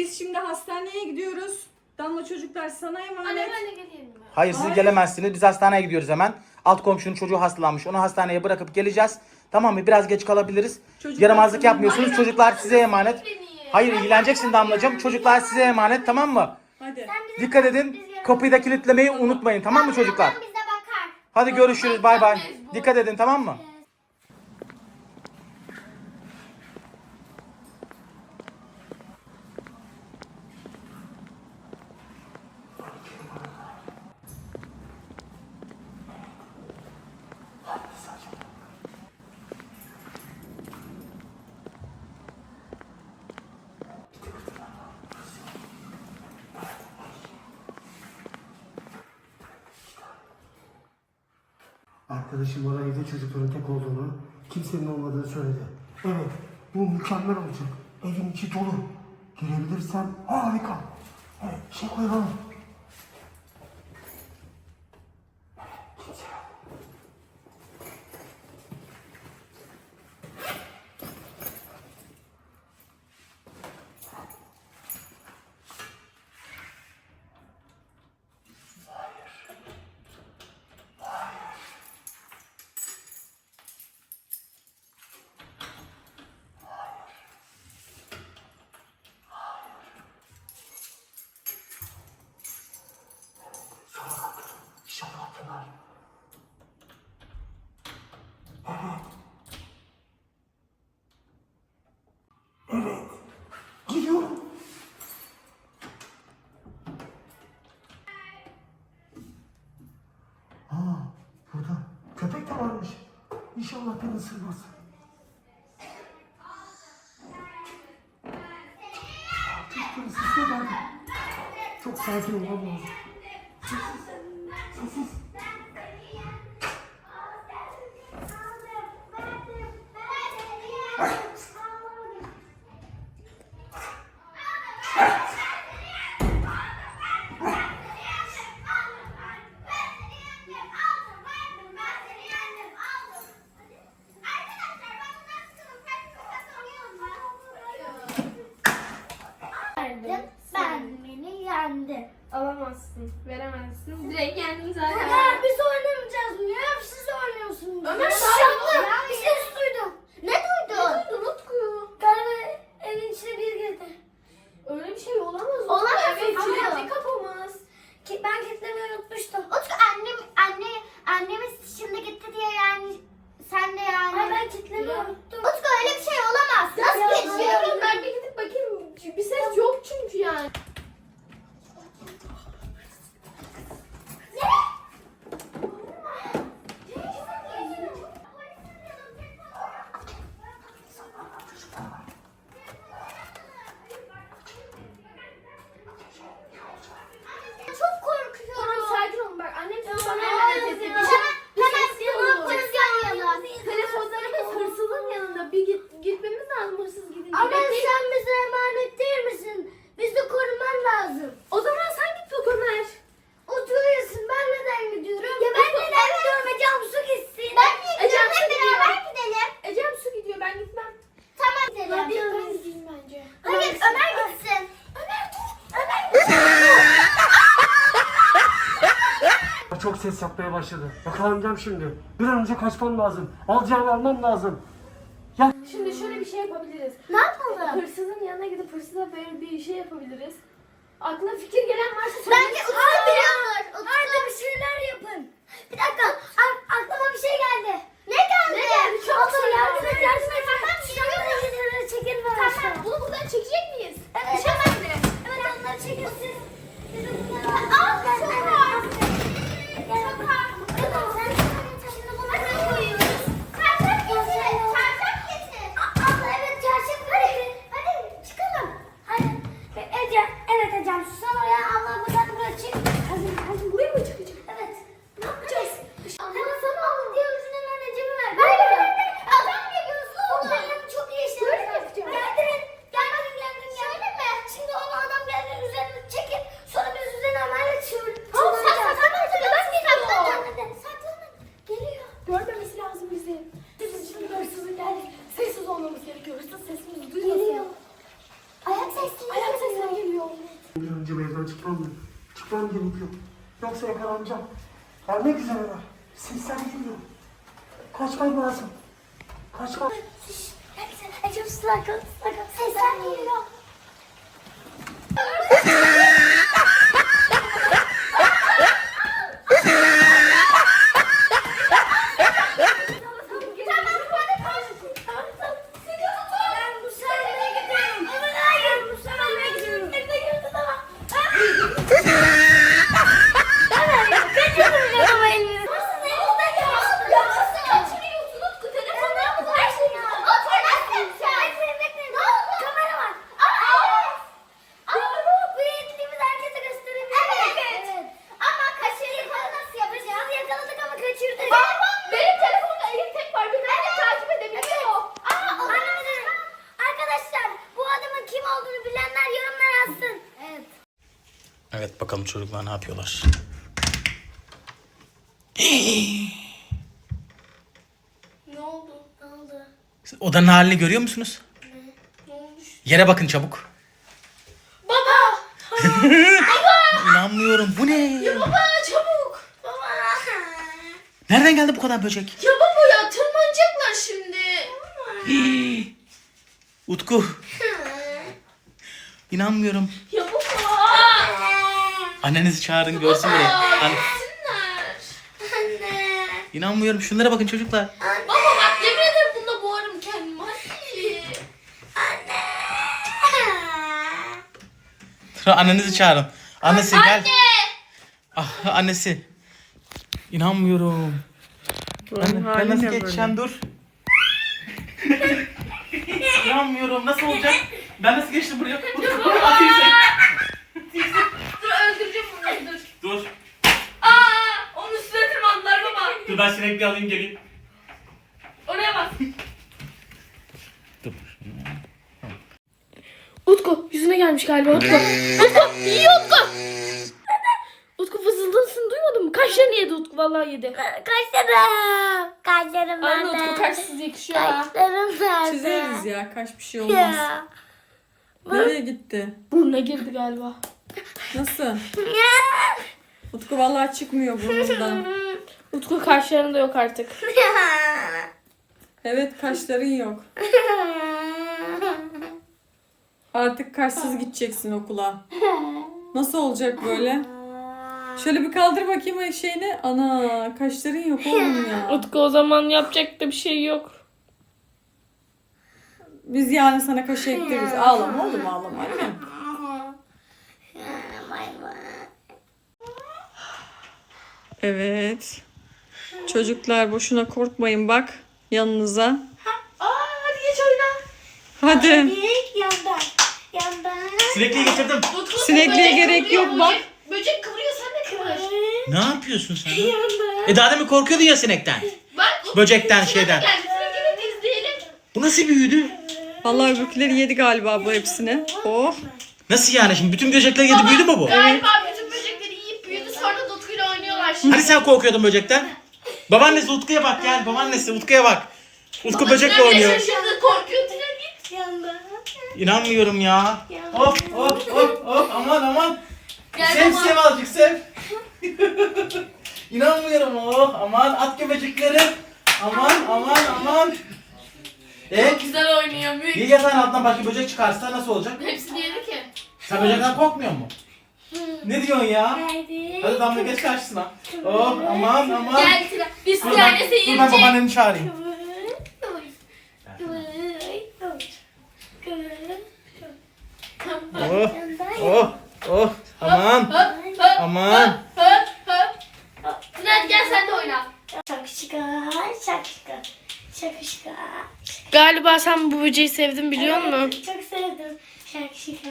Biz şimdi hastaneye gidiyoruz. Damla çocuklar sana emanet. Anne ben de geleyim mi? Hayır siz Hayır. gelemezsiniz. Biz hastaneye gidiyoruz hemen. Alt komşunun çocuğu hastalanmış. Onu hastaneye bırakıp geleceğiz. Tamam mı? Biraz geç kalabiliriz. Çocuklar Yaramazlık tamam. yapmıyorsunuz. Çocuklar size emanet. Beni. Hayır ilgileneceksin Damlacığım. Çocuklar size emanet tamam mı? Hadi. Dikkat edin. Kapıyı da kilitlemeyi unutmayın tamam mı çocuklar? Bize bakar. Hadi görüşürüz. Bay bay. Dikkat edin tamam mı? Arkadaşım bana evde çocukların tek olduğunu, kimsenin olmadığını söyledi. Evet, bu mükemmel olacak. Evin içi dolu. Girebilirsem harika. Evet, şey koyalım. Varmış. İnşallah beni ısırmaz. Çok sakin olmam lazım. Alamazsın, veremezsin. Direkt kendin zaten. Ömer biz oynamayacağız mı? Ya hep siz oynuyorsunuz. Ömer, Şapka. ya. Bir ses duydum. Ne duydun? Utku. Galiba evin içine bir girdi. Öyle bir şey olamaz. Utku. Olamaz, Evet, ama- kilitli kapamaz. Ki ben kilitlemeyi unutmuştum. Utku annem anne annemiz şimdi gitti diye yani sen de yani. Ay ben kilitlemeyi Ya. unuttum. Utku öyle bir şey olamaz. Nasıl Ya, geçiyor? Ben bir gidip bakayım. Bir ses yok çünkü yani. Çok korkuyorum. Tamam sakin olun bak annem size bana Tamam, emanet etti. tamam. Dışarı bir Hemen ses ne yok. yapacağız yan yana? Telefonlarımız hırsızın yanında. Bir git, gitmemiz lazım hırsız gidince. Ama Bekleyin. sen bize emanet değil misin? Bizi koruman lazım. O zaman sen git bak Ömer. Oturuyorsun ben neden gidiyorum? Ya ben neden gidiyorum Ecem su gitsin. Ben niye Ecem gidiyorum? su Hep gidiyor. beraber gidelim. Ecem su gidiyor ben gitmem. Tamam gidelim. Hadi ben gideyim bence. Hayır Ömer gitsin. Ömer dur. Ömer Çok ses yapmaya başladı. Yakalanacağım şimdi. Bir an önce kaçmam lazım. Alacağımı almam lazım. Ya Şimdi şöyle bir şey yapabiliriz. Ne yapalım? Hırsızın yanına gidip hırsıza böyle bir şey yapabiliriz. Aklına fikir gelen varsa söyle. Bence Utku biliyordur. Arda bir şeyler yapın. Bir dakika. Ak- aklıma bir şey geldi. Ne geldi? Ne geldi? Çabuk Abla söyle. yardım et yardım et. Tamam şöyle çekil ver aşağı. Tamam bunu buradan çekecek miyiz? Evet. Çekmedi. Evet onları çekin siz. Biz de bunları al. Çok ağır. Çok ağır. Evet sen şimdi bunları koyuyoruz. Çarşaf getir. Çarşaf getir. Abla evet çarşaf hadi. Hadi çıkalım. Hadi. Ece. Evet Ecem susana ya. Abla buradan buraya çık. Hadi hadi. Buraya mı çıkacak? Evet. Ne yapacağız? Bir an önce evden çıkmam mı? Çıkmam gerekiyor. Yoksa yakalanacağım. Güzel var. Sesler geliyor. Kaçmam lazım. Kaçmam. Sesler geliyor. Tamam hadi koş. Tamam tamam. Seni tutuyorum. Ben bu seferine gidiyorum. Ama hayır. Ben bu seferine gidiyorum. Evde girdi tamam. Kaçırdım ya baba elini. Nasıl elinizde kalsın? Ya nasıl kaçırıyorsun Utku? Telefonda mı her şeyi? Otur bekle. Bekle bekle. Ne oldu? Kamera var. Aa! Aa, bu yettiğimiz herkese gösterebiliriz. Evet. Ama kaçırıyı falan nasıl yapacağız? Yakaladık ama kaçırdık. Benim telefonumda elim tek var. Beni nerede takip edebiliyor? Aa, anladım. Arkadaşlar bu adamın kim olduğunu bilenler yorumlara yazsın. Evet. Evet bakalım çocuklar ne yapıyorlar. Ne oldu? Ne oldu? Odanın halini görüyor musunuz? Ne olmuş? Yere bakın çabuk. Baba! İnanmıyorum. Bu ne? Baba çabuk! Baba. Nereden geldi bu kadar böcek? Ya baba ya tırmanacaklar şimdi. Utku. İnanmıyorum. Ya baba! Annenizi çağırın görsün. An- Gitsinler. Anne. İnanmıyorum. Şunlara bakın çocuklar. Baba bak yemin ederim bunda boğarım kendimi. Hadi. Anne. Sonra annenizi çağırın. Annesi gel. Anne! Ah annesi. İnanmıyorum. Ben, ben nasıl geçeceğim dur. İnanmıyorum. Nasıl olacak? Ben nasıl geçtim buraya? Atayım seni. Dur. Aa! Onun üstüne tırmandılar baba. Dur ben sinekli alayım geleyim. Oraya bak. Dur. Utku yüzüne gelmiş galiba Utku. Utku yiyor Utku. Utku fısıldasını duymadın mı? Kaşlarını yedi Utku vallahi yedi. Kaşlarım. Kaşlarım Anne nerede? Utku kaşsız yakışıyor ha. Kaşlarım nerede? Çizeriz ya. Kaç bir şey olmaz. Ya. Nereye gitti? Burnuna girdi galiba. Nasıl? Utku vallahi çıkmıyor burnundan. Utku kaşlarında yok artık. Evet kaşların yok. Artık kaşsız gideceksin okula. Nasıl olacak böyle? Şöyle bir kaldır bakayım ay şeyini. Ana kaşların yok oğlum ya. Utku o zaman yapacak da bir şey yok. Biz yani sana kaşı ektiririz. Ağlama oğlum ağlama annem. Bay bay. Evet. Çocuklar boşuna korkmayın bak yanınıza. Aa hadi geç oyna. Hadi. Yandan. Yandan. Sinekliği getirdim. Utku, Sinekliğe gerek yok, bak. Böcek, kıvırıyor sen de kıvır. Ne yapıyorsun sen? E daha demin korkuyordun ya sinekten. Bak Böcekten şeyden. geldi. Seninkini de izleyelim. Bu nasıl büyüdü? Vallahi öbürküleri yedi galiba bu hepsini. Oh. Nasıl yani şimdi bütün böcekler yedi büyüdü mü bu? Galiba bütün böcekleri yiyip büyüdü sonra da Utku'yla oynuyorlar şimdi. Hani sen korkuyordun böcekten? Babaannesi Utku'ya bak gel babaannesi Utku'ya bak. Utku böcekle oynuyor. Şaşırdı korkuyor Tülay git. Yandan. İnanmıyorum ya. Hop hop hop hop aman aman. Gel sev baba. sev azıcık sev. İnanmıyorum oh aman at göbecekleri. Aman aman aman. E Güzel oynuyor büyük. bir yatağın altından başka böcek çıkarsa nasıl olacak? Hepsini yedi ki. Sen böcekten korkmuyor mu? Ne diyorsun ya? Hadi. Hadi damla geç karşısına. Oh aman aman. Gel Tülay. Biz Dur ben, Tülay'la dur ben seyirci. babaanneni çağırayım. Oh oh oh aman Hop hop aman. hop gel sen de oyna. Şakşıka, şakşıka, şakşıka. Galiba sen bu böceği sevdin biliyor musun? Çok sevdim. Şakşıka.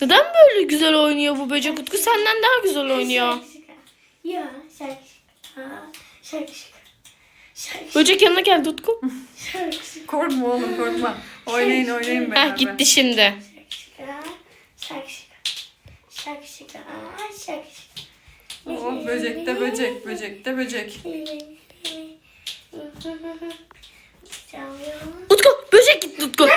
Neden böyle güzel oynuyor bu böcek Utku? Senden daha güzel oynuyor. Ya şakşıka. Şakşıka, Böcek yanına geldi Utku. Korkma oğlum korkma. Oynayın oynayın beraber. Heh gitti şimdi. şakşıka, şakşıka. Şakşıka, şakşıka. Oh böcekte böcek böcekte böcek. Utku böcek gitti Utku.